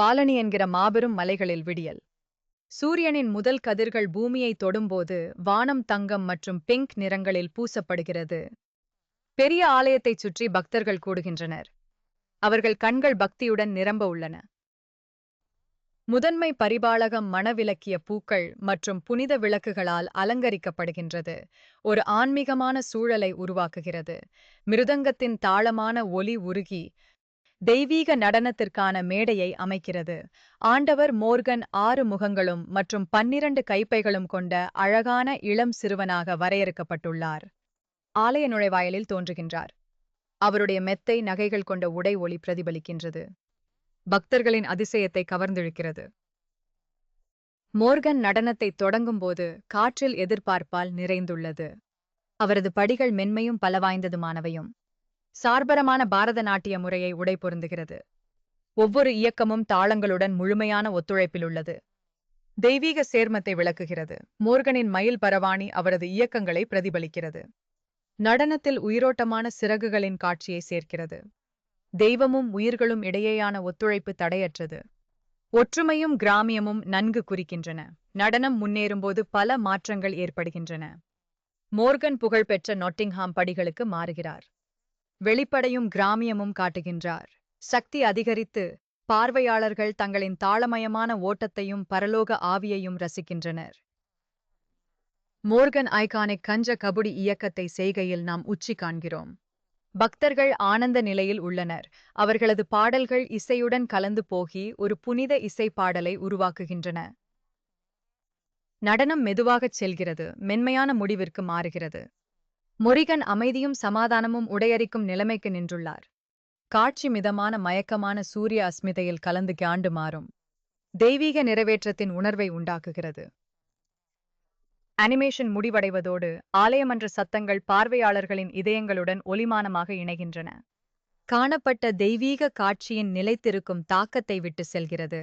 பாலனி என்கிற மாபெரும் மலைகளில் விடியல். சூரியனின் முதல் கதிர்கள் பூமியை தொடும்போது வானம் தங்கம் மற்றும் பிங்க் நிறங்களில் பூசப்படுகிறது. பெரிய ஆலயத்தைச் சுற்றி பக்தர்கள் கூடுகின்றனர். அவர்கள் கண்கள் பக்தியுடன் நிரம்ப உள்ளன. முதன்மை பரிபாலகம் மணவிலக்கிய பூக்கள் மற்றும் புனித விளக்குகளால் அலங்கரிக்கப்படுகின்றது. ஒரு ஆன்மீகமான சூழலை உருவாக்குகிறது. மிருதங்கத்தின் தாளமான ஒலி உருகி தெய்வீக நடனத்திற்கான மேடையை அமைக்கிறது. ஆண்டவர் மோர்கன் ஆறு முகங்களும் மற்றும் பன்னிரண்டு கைப்பைகளும் கொண்ட அழகான இளம் சிறுவனாக வரையறுக்கப்பட்டுள்ளார். ஆலய நுழைவாயலில் தோன்றுகின்றார். அவருடைய மெத்தை நகைகள் கொண்ட உடை ஒளி பிரதிபலிக்கின்றது. பக்தர்களின் அதிசயத்தை கவர்ந்திழுக்கிறது. மோர்கன் நடனத்தை தொடங்கும்போது காற்றில் எதிர்பார்ப்பால் நிறைந்துள்ளது. அவரது படிகள் மென்மையும் பலவாய்ந்ததுமானவையும். சார்பரமான பாரத நாட்டிய முறையை உடை பொருந்துகிறது ஒவ்வொரு இயக்கமும் தாளங்களுடன் முழுமையான ஒத்துழைப்பில் உள்ளது. தெய்வீக சேர்மத்தை விளக்குகிறது. மோர்கனின் மயில் பரவாணி அவரது இயக்கங்களை பிரதிபலிக்கிறது. நடனத்தில் உயிரோட்டமான சிறகுகளின் காட்சியை சேர்க்கிறது. தெய்வமும் உயிர்களும் இடையேயான ஒத்துழைப்பு தடையற்றது. ஒற்றுமையும் கிராமியமும் நன்கு குறிக்கின்றன. நடனம் முன்னேறும்போது பல மாற்றங்கள் ஏற்படுகின்றன. மோர்கன் புகழ்பெற்ற நொட்டிங்ஹாம் படிகளுக்கு மாறுகிறார். வெளிப்படையும் கிராமியமும் காட்டுகின்றார். சக்தி அதிகரித்து பார்வையாளர்கள் தங்களின் தாளமயமான ஓட்டத்தையும் பரலோக ஆவியையும் ரசிக்கின்றனர். மோர்கன் ஐகானிக் கஞ்ச கபடி இயக்கத்தை செய்கையில் நாம் உச்சி காண்கிறோம். பக்தர்கள் ஆனந்த நிலையில் உள்ளனர். அவர்களது பாடல்கள் இசையுடன் கலந்து போகி ஒரு புனித இசை பாடலை உருவாக்குகின்றன. நடனம் மெதுவாகச் செல்கிறது. மென்மையான முடிவிற்கு மாறுகிறது. முருகன் அமைதியும் சமாதானமும் உடையறிக்கும் நிலைமைக்கு நின்றுள்ளார். காட்சி மிதமான மயக்கமான சூரிய அஸ்மிதையில் கலந்து காண்டு மாறும். தெய்வீக நிறைவேற்றத்தின் உணர்வை உண்டாக்குகிறது. அனிமேஷன் முடிவடைவதோடு ஆலயமன்ற சத்தங்கள் பார்வையாளர்களின் இதயங்களுடன் ஒலிமானமாக இணைகின்றன. காணப்பட்ட தெய்வீக காட்சியின் நிலைத்திருக்கும் தாக்கத்தை விட்டு செல்கிறது.